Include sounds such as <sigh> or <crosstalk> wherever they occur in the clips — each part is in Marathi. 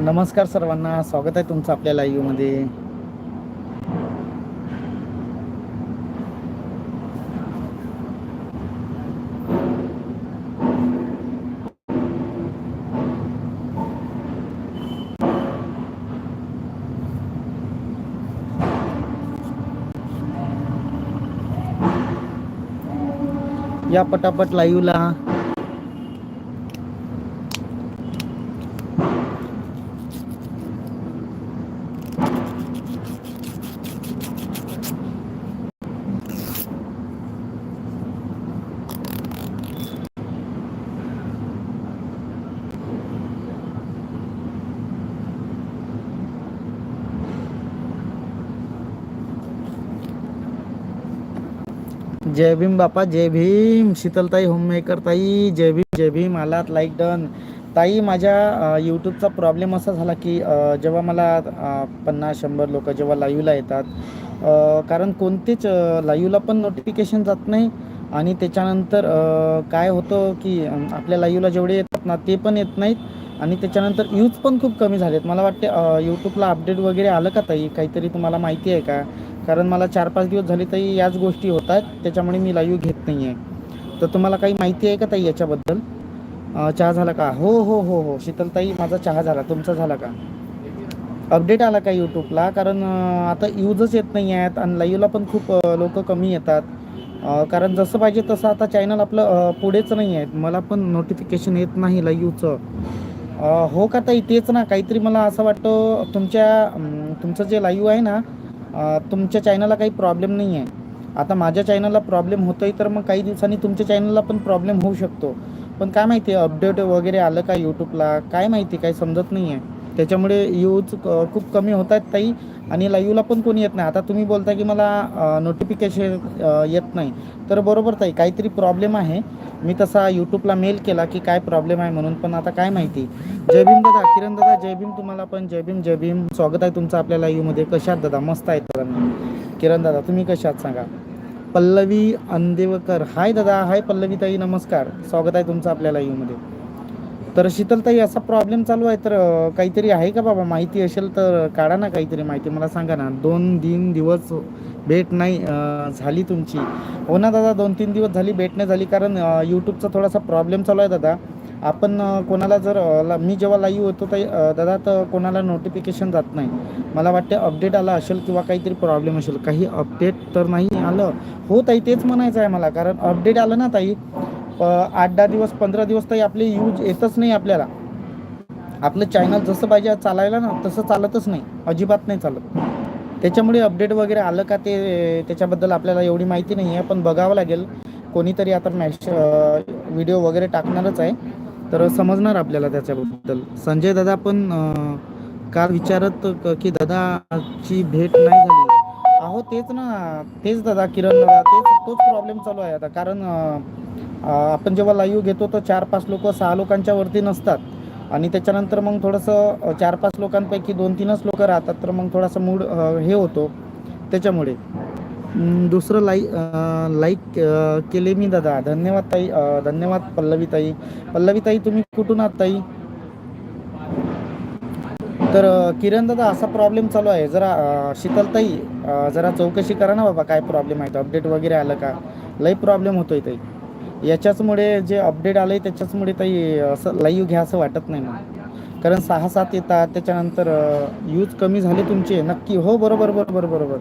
नमस्कार सर्वांना स्वागत आहे तुमचं आपल्या लाईव्हमध्ये या पटापट लाईव्हला जय भीम बापा जय भीम. शीतलताई होममेकर ताई जय भीम जय भीम. आलात लाईक डन ताई माझ्या यूट्यूबचा प्रॉब्लेम असा झाला की जेव्हा मला पन्नास शंभर लोक जेव्हा लाईव्हला येतात कारण कोणतेच लाईव्हला पण नोटिफिकेशन जात नाही. आणि त्याच्यानंतर काय होतं की आपल्या लाईव्हला जेवढे येतात ना ते पण येत नाहीत. आणि त्याच्यानंतर यूज पण खूप कमी झालेत. मला वाटते यूट्यूबला अपडेट वगैरे आलं का ताई? काहीतरी तुम्हाला माहिती आहे का? कारण मला चार पाच दिवस झाले तरी याच गोष्टी होत आहेत त्याच्यामुळे मी लाईव्ह घेत नाही आहे तर तुम्हाला काही माहिती आहे का ताई याच्याबद्दल? चहा झाला का? हो हो हो हो. शीतलताई माझा चहा झाला. तुमचा झाला का? अपडेट आला का यूट्यूबला कारण आता यूजच येत नाही आहेत आणि लाईव्हला पण खूप लोक कमी येतात. कारण जसं पाहिजे तसं आता चॅनल आपलं पुढेच नाही आहेत. मला पण नोटिफिकेशन येत नाही लाईव्हचं हो का ताई? तेच ना. काहीतरी मला असं वाटतं तुमच्या तुमचं जे लाईव्ह आहे ना तुमच्या चॅनलला काही प्रॉब्लेम नाही आहे आता माझ्या चॅनलला प्रॉब्लेम होतोय तर मग काही दिवसांनी तुमच्या चॅनलला पण प्रॉब्लेम होऊ शकतो. पण काय माहिती आहे अपडेट वगैरे आलं का यूट्यूबला काय माहिती काही समजत नाही आहे त्याच्यामुळे यूज खूप कमी होत आहेत ताई. आणि लाईव्हला पण कोणी येत नाही. आता तुम्ही बोलता की मला नोटिफिकेशन येत नाही. तर बरोबर ताई काहीतरी प्रॉब्लेम आहे. मी तसा यूट्यूबला मेल केला की काय प्रॉब्लेम आहे म्हणून पण आता काय माहिती. जय भीम दादा किरण दादा जय भीम तुम्हाला पण जय भीम जय भीम. स्वागत आहे तुमचं आपल्या लाईव्हमध्ये कशात दादा? मस्त आहेत दादा किरण दादा तुम्ही कशात सांगा. पल्लवी अंदेवकर. हाय दादा हाय पल्लवी ताई नमस्कार. स्वागत आहे तुमचं आपल्या लाईव्हमध्ये तर शीतलताई असा प्रॉब्लेम चालू आहे तर काहीतरी आहे का बाबा? माहिती असेल तर काढा ना काहीतरी माहिती. मला सांगा ना. दोन तीन दिवस भेट नाही झाली तुमची. हो ना दादा दोन तीन दिवस झाली भेट नाही झाली कारण यूट्यूबचा थोडासा प्रॉब्लेम चालू आहे दादा. आपण कोणाला जर ला- मी जेव्हा लाईव्ह होतो तर दादा तर कोणाला नोटिफिकेशन जात नाही. मला वाटते अपडेट आला असेल किंवा काहीतरी प्रॉब्लेम असेल. काही अपडेट तर नाही आलं. हो ताई तेच म्हणायचं आहे मला कारण अपडेट आलं ना ताई आठ दहा दिवस पंधरा दिवस ताई आपले यूज येतच नाही आपल्याला. आपलं चॅनल जसं पाहिजे चालायला ना तसं चालतच नाही. अजिबात नाही चालत. त्याच्यामुळे अपडेट वगैरे आलं का ते त्याच्याबद्दल आपल्याला एवढी माहिती नाही आहे पण बघावं लागेल. कोणीतरी आता मॅश व्हिडिओ वगैरे टाकणारच आहे. तर समजणार आपल्याला त्याच्याबद्दल. संजय दादा पण काल विचारत की दादाची भेट नाही झाली. अहो तेच ना. तेच दादा किरण दादा तेच तोच प्रॉब्लेम चालू आहे आता. कारण आपण जेव्हा लाईव्ह घेतो तर चार पाच लोक सहा लोकांच्या वरती नसतात. आणि त्याच्यानंतर मग थोडंसं चार पाच लोकांपैकी दोन तीनच लोक राहतात तर मग थोडासा मूड हे होतो त्याच्यामुळे. दुसरं लाई लाईक केले मी दादा. धन्यवाद ताई धन्यवाद पल्लवीताई. पल्लवीताई तुम्ही कुठून आहात ताई? तर किरण दादा असा प्रॉब्लेम चालू आहे. जरा शीतलताई जरा चौकशी करा ना बाबा काय प्रॉब्लेम आहे. अपडेट वगैरे आलं का? लई प्रॉब्लेम होतोय ताई. याच्याचमुळे जे अपडेट आलं आहे त्याच्याचमुळे ताई असं लाईव्ह घ्या असं वाटत नाही मला. कारण सहा सात येतात त्याच्यानंतर यूज कमी झाले तुमचे. नक्की हो बरोबर बरोबर बरोबर.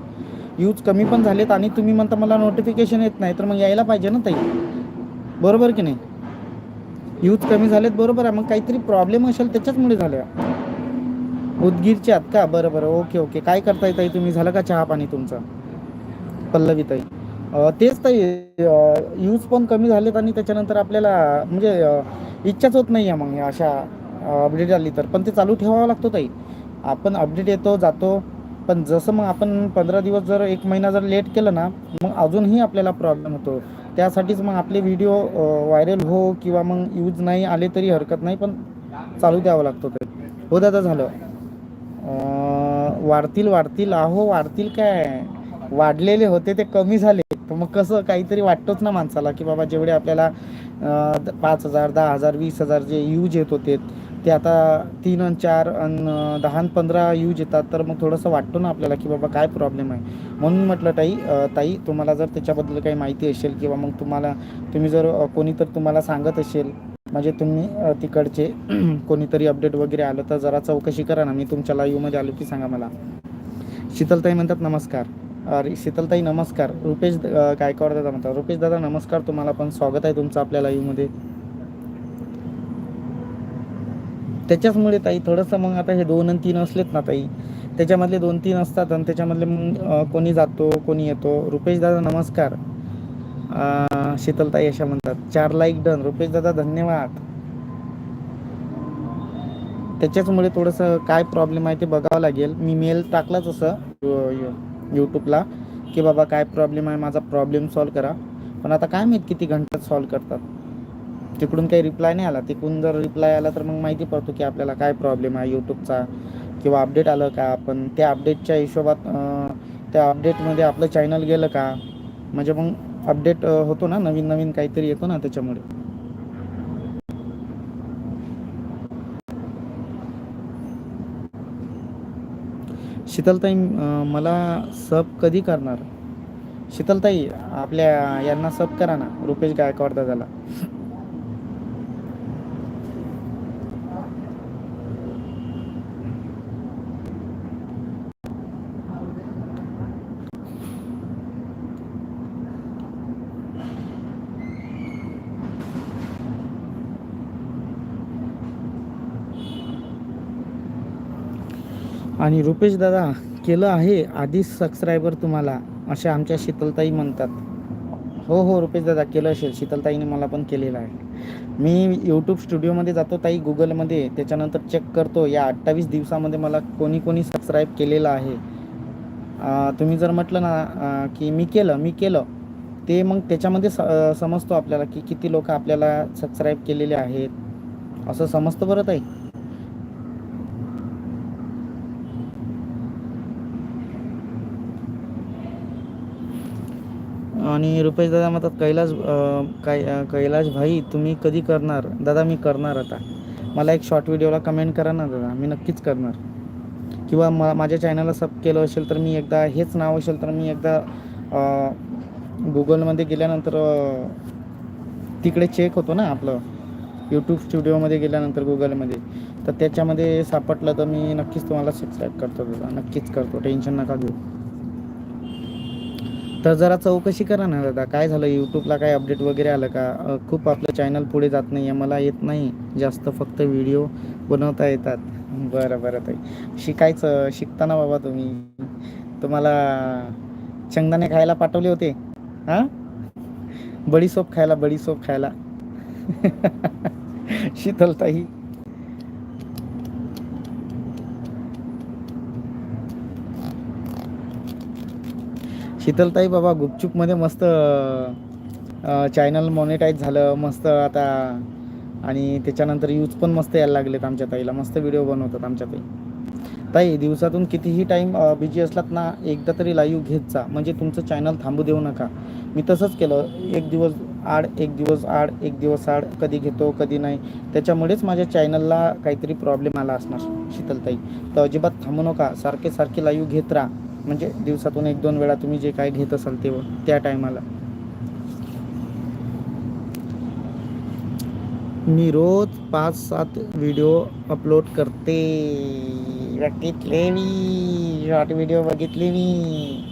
यूज कमी पण झालेत आणि तुम्ही म्हणता मला नोटिफिकेशन येत नाही तर मग यायला पाहिजे ना ताई? बरोबर की नाही? यूज कमी झालेत बरोबर आहे. मग काहीतरी प्रॉब्लेम असेल त्याच्याचमुळे झाल्या. उदगीरचे आहात का? बरं बरं. ओके ओके काय करताय ताई तुम्ही? झालं का चहा पाणी तुमचं? पल्लवी ताई. तेच ताई यूज पण कमी झालेत आणि त्याच्यानंतर आपल्याला म्हणजे इच्छाच होत नाही आहे मग या अशा अपडेट आली तर. पण ते चालू ठेवावं लागतो ताई. आपण अपडेट येतो जातो. पण जसं मग आपण पंधरा दिवस जर एक महिना जर लेट केलं ना मग अजूनही आपल्याला प्रॉब्लेम होतो. त्यासाठीच मग आपले व्हिडिओ व्हायरल हो किंवा मग यूज नाही आले तरी हरकत नाही पण चालू द्यावं लागतो ते. हो दादा झालं. वाढतील वाढतील. अहो वाढतील काय? वाढलेले होते ते कमी झाले. तर मग कसं काहीतरी वाटतोच ना माणसाला की बाबा जेवढे आपल्याला द- पाच हजार दहा हजार वीस हजार जे यूज येत होते ते आता तीन आणि चार आणि दहा आणि पंधरा यूज येतात. तर मग थोडंसं वाटतो ना आपल्याला की बाबा काय प्रॉब्लेम आहे? म्हणून म्हटलं ताई ताई तुम्हाला जर त्याच्याबद्दल काही माहिती असेल किंवा मग तुम्हाला तुम्ही जर कोणी तर तुम्हाला सांगत असेल म्हणजे तुम्ही तिकडचे <clears throat> कोणीतरी अपडेट वगैरे आलं तर जरा चौकशी करा ना. मी तुमच्या लाईव्हमध्ये आलो की सांगा मला. शीतलताई म्हणतात नमस्कार. अरे शीतलताई नमस्कार. रुपेश गायकवाड दादा म्हणतात रुपेश दादा नमस्कार. तुम्हाला पण स्वागत आहे तुमचं आपल्या लाईव्हमध्ये त्याच्याचमुळे ताई थोडंसं मग आता हे दोन आणि तीन असलेत ना ताई. त्याच्यामधले दोन तीन असतात आणि त्याच्यामधले मग कोणी जातो कोणी येतो. रुपेश दादा नमस्कार. शीतलताई अशा म्हणतात. चार लाईक डन रुपेश दादा धन्यवाद. त्याच्याचमुळे थोडंसं काय प्रॉब्लेम आहे ते बघावं लागेल. मी मेल टाकलाच असं. यूट्यूबला की बाबा काय प्रॉब्लेम आहे माझा प्रॉब्लेम सॉल्व करा. पण आता काय माहीत किती घंट्यात सॉल्व करतात? तिकडून काही रिप्लाय नाही आला. तिकडून जर रिप्लाय आला तर मग माहिती पडतो की आपल्याला काय प्रॉब्लेम आहे यूट्यूबचा किंवा अपडेट आलं का आपण. त्या अपडेटच्या हिशोबात त्या अपडेटमध्ये आपलं चॅनल गेलं का? म्हणजे मग अपडेट होतो ना नवीन नवीन काहीतरी येतो ना त्याच्यामुळे. शीतलताई मला सब कधी करणार? शीतलताई आपल्या यांना सब करा ना रुपेश गायकवाड दादाला. आणि रुपेश दादा केलं आहे आधीच सबस्क्रायबर तुम्हाला असे आमच्या शीतलताई म्हणतात. हो हो रुपेश दादा केलं असेल. शीतलताईने मला पण केलेलं आहे. मी यूट्यूब स्टुडिओमध्ये जातो ताई गुगलमध्ये त्याच्यानंतर चेक करतो या अठ्ठावीस दिवसामध्ये मला कोणी कोणी सबस्क्राईब केलेलं आहे. तुम्ही जर म्हटलं ना की मी केलं मी केलं ते मग त्याच्यामध्ये स समजतो आपल्याला की किती लोक आपल्याला सबस्क्राईब केलेले आहेत. असं समजतं बरं ताई? आणि रुपेश दादा म्हणतात कैलास काय कैलाश भाई तुम्ही कधी करणार? दादा मी करणार आता. मला एक शॉर्ट व्हिडिओला कमेंट करा ना दादा. मी नक्कीच करणार. किंवा मा माझ्या चॅनलला सब केलं असेल तर मी एकदा हेच नाव असेल तर मी एकदा गुगलमध्ये गेल्यानंतर तिकडे चेक होतो ना आपलं. यूट्यूब स्टुडिओमध्ये गेल्यानंतर गुगलमध्ये तर त्याच्यामध्ये सापडलं तर मी नक्कीच तुम्हाला सबस्क्राईब करतो दादा. नक्कीच करतो. टेन्शन नका घेऊ. तर जरा चौकशी करा ना दादा. काय झालं? यूट्यूबला काय अपडेट वगैरे आलं का? खूप आपलं चॅनल पुढे जात नाही आहे. मला येत नाही. जास्त फक्त व्हिडिओ बनवता येतात. बरं बरं ताई. शिकायचं शिकताना बाबा तुम्ही. तुम्हाला शेंगदाणे खायला पाठवले होते. हां? बडीसोप खायला बडीसोप खायला. <laughs> शीतलताई शीतलताई बाबा गुपचूपमध्ये मस्त चॅनल मॉनिटाईज झालं मस्त आता आणि त्याच्यानंतर यूज पण मस्त यायला लागलेत आमच्या ताईला. मस्त व्हिडिओ बनवतात आमच्या ताई. ताई दिवसातून कितीही टाईम बिजी असलात ना एकदा तरी लाईव्ह घेत जा. म्हणजे तुमचं चॅनल थांबू देऊ नका. मी तसंच केलं. एक दिवस आड एक दिवस आड एक दिवस आड. कधी घेतो कधी नाही. त्याच्यामुळेच माझ्या चॅनलला काहीतरी प्रॉब्लेम आला असणार शीतलताई. तर अजिबात थांबू नका. सारखे सारखे लाईव्ह घेत राहा. म्हणजे दिवसातून एक दोन वेळा तुम्ही जे काय घेत असाल तेव्हा त्या टायमाला. मी रोज पाच सात व्हिडिओ अपलोड करते. बघितले मी शॉर्ट व्हिडिओ बघितले मी.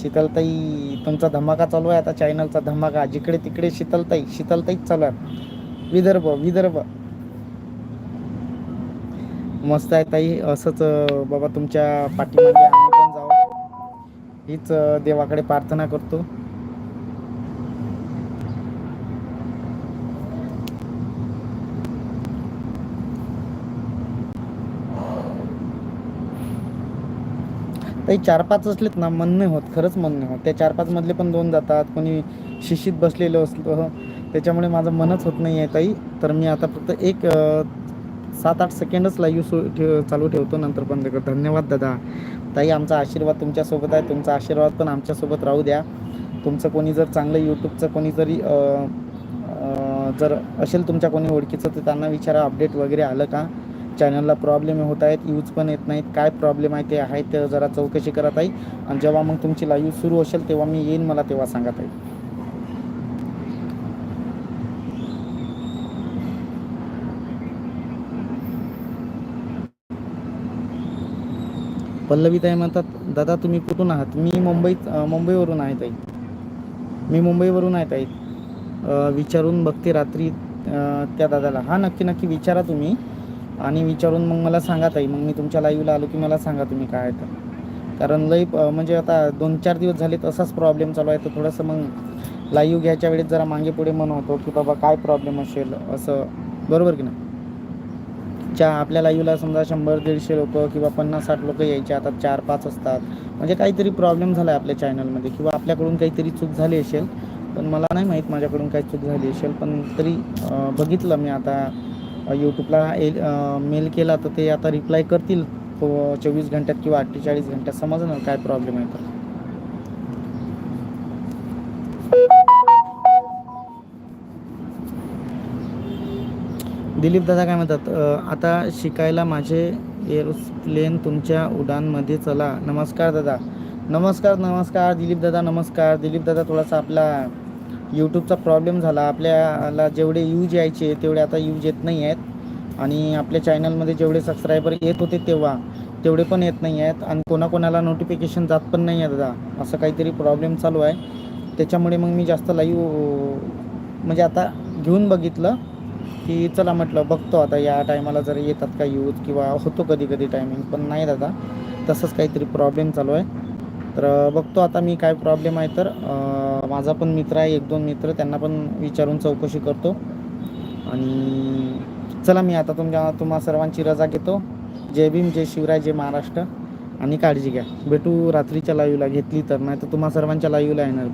शीतलताई तुमचा धमाका चालू आहे आता चॅनलचा धमाका. जिकडे तिकडे शीतलताई शीतलताईच चालू आहे. विदर्भ विदर्भ. मस्त आहे ताई असंच बाबा तुमच्या पाठीमागे हीच देवाकडे प्रार्थना करतो. ताई चार पाच असलेत ना मन नाही होत खरंच मन नाही होत. त्या चार पाच मधले पण दोन जातात कोणी शिशीत बसलेलं असलं हो. त्याच्यामुळे माझं मनच होत नाही आहे ताई. तर मी आता फक्त एक सात आठ सेकंडच लाईव्ह सु ठेव चालू ठेवतो नंतर बंद करतो. धन्यवाद दादा. ताई आमचा आशीर्वाद तुमच्यासोबत आहे. तुमचा आशीर्वाद पण आमच्यासोबत राहू द्या. तुमचं कोणी जर चांगलं यूट्यूबचं कोणी जरी जर असेल तुमच्या कोणी ओळखीचं तर त्यांना विचारा अपडेट वगैरे आलं का? चॅनलला प्रॉब्लेम होत आहेत यूज पण येत नाहीत. काय प्रॉब्लेम आहे ते आहे ते जरा चौकशी करत आहे आणि जेव्हा मग तुमची लाईव्ह सुरू असेल तेव्हा मी येईन मला तेव्हा सांगत आहे पल्लवी ताई म्हणतात दादा तुम्ही कुठून आहात? मी मुंबईत मुंबईवरून आहे ताई. मी मुंबईवरून आहे ताई. विचारून बघते रात्री त्या दादाला. हां नक्की नक्की विचारा तुम्ही आणि विचारून मग मला सांगा ताई. मग मी तुमच्या लाईव्हला आलो की मला सांगा तुम्ही काय आहे तर. कारण लई म्हणजे आता दोन चार दिवस झाले तसाच प्रॉब्लेम चालू आहे. तर थोडंसं मग लाईव्ह घ्यायच्या वेळेस जरा मागे पुढे मन होतो की बाबा काय प्रॉब्लेम असेल असं. बरोबर की नाही? च्या आपल्या लाईव्हला समजा शंभर दीडशे लोक किंवा पन्नास साठ लोक यायचे आता चार पाच असतात. म्हणजे काहीतरी प्रॉब्लेम झाला आहे आपल्या चॅनलमध्ये किंवा आपल्याकडून काहीतरी चूक झाली असेल पण मला नाही माहीत माझ्याकडून काही चूक झाली असेल पण तरी बघितलं मी आता यूट्यूबला एल मेल केला तर ते आता रिप्लाय करतील. तो चोवीस घंट्यात किंवा अठ्ठेचाळीस घंट्यात समजणार काय प्रॉब्लेम आहे तर. दिलीप दादा काय म्हणतात? आता शिकायला माझे एरोप्लेन तुमच्या उडानमध्ये चला. नमस्कार दादा. नमस्कार नमस्कार दिलीप दादा नमस्कार. दिलीप दादा थोडासा आपला यूट्यूबचा प्रॉब्लेम झाला. आपल्याला जेवढे यूज यायचे तेवढे आता यूज येत नाही आहेत. आणि आपल्या चॅनलमध्ये जेवढे सबस्क्रायबर येत होते तेव्हा तेवढे पण येत नाही आहेत. आणि कोणाकोणाला नोटिफिकेशन जात पण नाही आहे दादा. असं काहीतरी प्रॉब्लेम चालू आहे. त्याच्यामुळे मग मी जास्त लाईव्ह म्हणजे आता घेऊन बघितलं. की चला म्हटलं बघतो आता या टायमाला जर येतात का यूज किंवा होतो कधी कधी टायमिंग पण नाही दादा. तसंच काहीतरी प्रॉब्लेम चालू आहे. तर बघतो आता मी काय प्रॉब्लेम आहे तर माझा पण मित्र आहे एक दोन मित्र त्यांना पण विचारून चौकशी करतो. आणि चला मी आता तुमच्या तुम्हा सर्वांची रजा घेतो. जय भीम जय शिवराय जय महाराष्ट्र. आणि काळजी घ्या. भेटू रात्रीच्या लाईव्हला घेतली तर नाही तर तुम्हा सर्वांच्या लाईव्हला येणार